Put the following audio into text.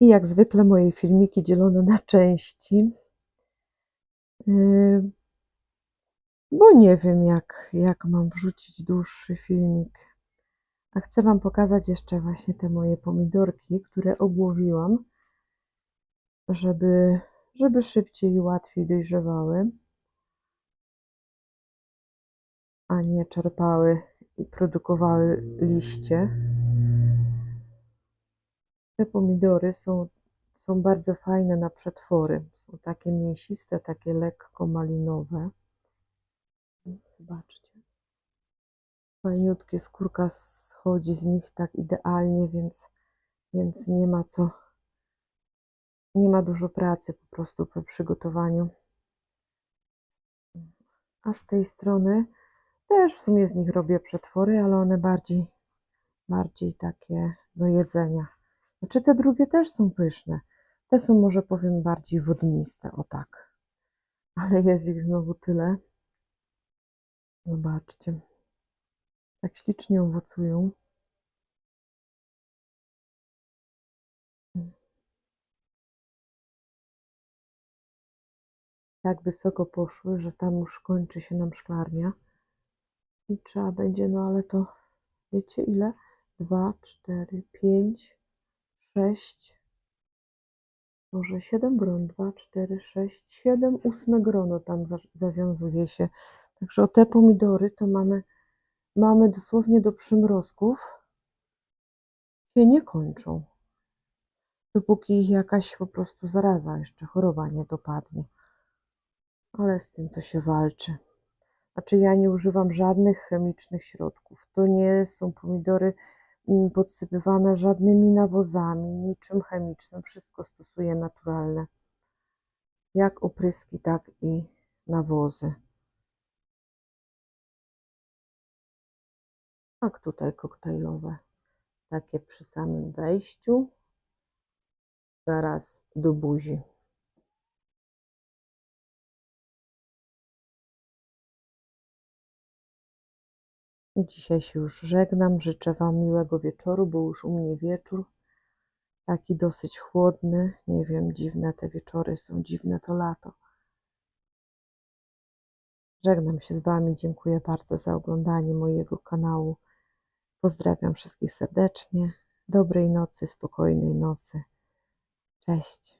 I jak zwykle moje filmiki dzielone na części. Yy, Bo nie wiem, jak, jak mam wrzucić dłuższy filmik. A chcę Wam pokazać jeszcze właśnie te moje pomidorki, które obłowiłam, żeby, żeby szybciej i łatwiej dojrzewały, a nie czerpały i produkowały liście. Te pomidory są, są bardzo fajne na przetwory. Są takie mięsiste, takie lekko malinowe. Zobaczcie. Fajniutkie, skórka schodzi z nich tak idealnie, więc, więc nie ma co, nie ma dużo pracy po prostu po przygotowaniu. A z tej strony też w sumie z nich robię przetwory, ale one bardziej, bardziej takie do jedzenia. Znaczy te drugie też są pyszne. Te są może powiem bardziej wodniste, o tak. Ale jest ich znowu tyle. Zobaczcie. Tak ślicznie owocują. Tak wysoko poszły, że tam już kończy się nam szklarnia. I trzeba będzie, no ale to wiecie ile? Dwa, cztery, pięć, sześć, może siedem gron, dwa, cztery, sześć, siedem, ósme grono tam za- zawiązuje się. Także o te pomidory to mamy, mamy dosłownie do przymrozków. Się nie kończą. Dopóki ich jakaś po prostu zaraza, jeszcze choroba nie dopadnie. Ale z tym to się walczy. Znaczy ja nie używam żadnych chemicznych środków. To nie są pomidory podsypywane żadnymi nawozami, niczym chemicznym. Wszystko stosuję naturalne. Jak opryski, tak i nawozy. Tak tutaj koktajlowe. Takie przy samym wejściu. Zaraz do buzi. I dzisiaj się już żegnam. Życzę Wam miłego wieczoru, bo już u mnie wieczór. Taki dosyć chłodny. Nie wiem, dziwne te wieczory są, dziwne to lato. Żegnam się z Wami. Dziękuję bardzo za oglądanie mojego kanału. Pozdrawiam wszystkich serdecznie. Dobrej nocy, spokojnej nocy. Cześć.